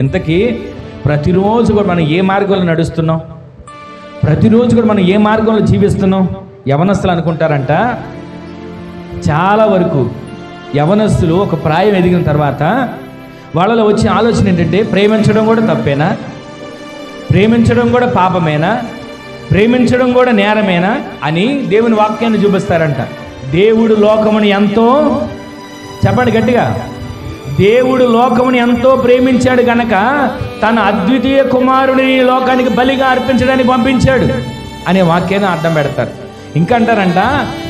ఇంతకీ ప్రతిరోజు కూడా మనం ఏ మార్గంలో నడుస్తున్నాం? ప్రతిరోజు కూడా మనం ఏ మార్గంలో జీవిస్తున్నాం? యవనస్తులు అనుకుంటారంట చాలా వరకు యవనస్తులు ఒక ప్రాయం ఎదిగిన తర్వాత వాళ్ళలో వచ్చే ఆలోచన ఏంటంటే ప్రేమించడం కూడా తప్పేనా? ప్రేమించడం కూడా పాపమేనా? ప్రేమించడం కూడా నేరమేనా? అని దేవుని వాక్యాన్ని చూపిస్తారంట. దేవుడు లోకముని ఎంతో చెప్పండి గట్టిగా. దేవుడు లోకముని ఎంతో ప్రేమించాడు గనక తన అద్వితీయ కుమారుని ఈ లోకానికి బలిగా అర్పించడానికి పంపించాడు అనే వాక్యాన్ని అడ్డం పెడతారు. ఇంకా అంటారంట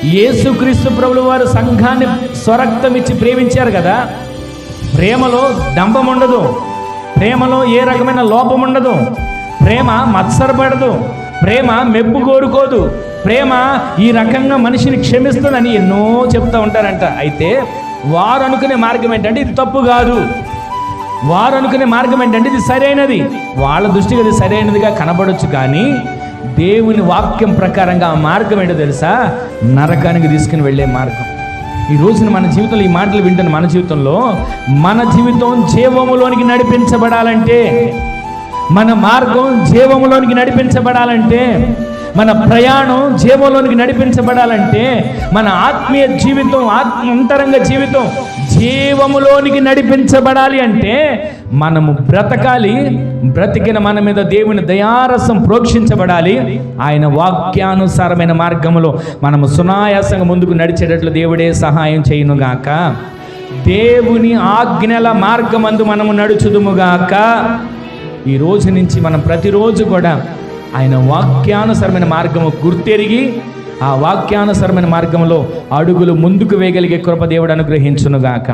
యేసుక్రీస్తు ప్రభులు వారు సంఘాన్ని స్వరక్తం ఇచ్చి ప్రేమించారు కదా ప్రేమలో డంబం ఉండదు ప్రేమలో ఏ రకమైన లోపం ఉండదు ప్రేమ మత్సరపడదు ప్రేమ మెప్పు కోరుకోదు ప్రేమ ఈ రకంగా మనిషిని క్షమిస్తుందని ఎన్నో చెప్తూ ఉంటారంట. అయితే వారు అనుకునే మార్గం ఏంటంటే ఇది తప్పు కాదు. వారు అనుకునే మార్గం ఏంటంటే ఇది సరైనది. వాళ్ళ దృష్టికి అది సరైనదిగా కనబడొచ్చు కానీ దేవుని వాక్యం ప్రకారంగా ఆ మార్గం ఏంటో తెలుసా? నరకానికి తీసుకుని వెళ్ళే మార్గం. ఈ రోజున మన జీవితంలో ఈ మాటలు వింటున్న మన జీవితంలో మన జీవితం జీవములోనికి నడిపించబడాలంటే మన మార్గం జీవములోనికి నడిపించబడాలంటే మన ప్రయాణం జీవంలోనికి నడిపించబడాలంటే మన ఆత్మీయ జీవితం ఆత్మ అంతరంగ జీవితం జీవములోనికి నడిపించబడాలి అంటే మనము బ్రతకాలి బ్రతికిన మన మీద దేవుని దయారసం ప్రోక్షించబడాలి. ఆయన వాక్యానుసారమైన మార్గములో మనము సునాయాసంగా ముందుకు నడిచేటట్లు దేవుడే సహాయం చేయనుగాక. దేవుని ఆజ్ఞల మార్గమందు మనము నడుచుదుముగాక. ఈ రోజు నుంచి మనం ప్రతిరోజు కూడా ఆయన వాక్యానుసరమైన మార్గము గుర్తెరిగి ఆ వాక్యానుసరమైన మార్గంలో అడుగులు ముందుకు వేయగలిగే కృప దేవుడు అనుగ్రహించునుగాక.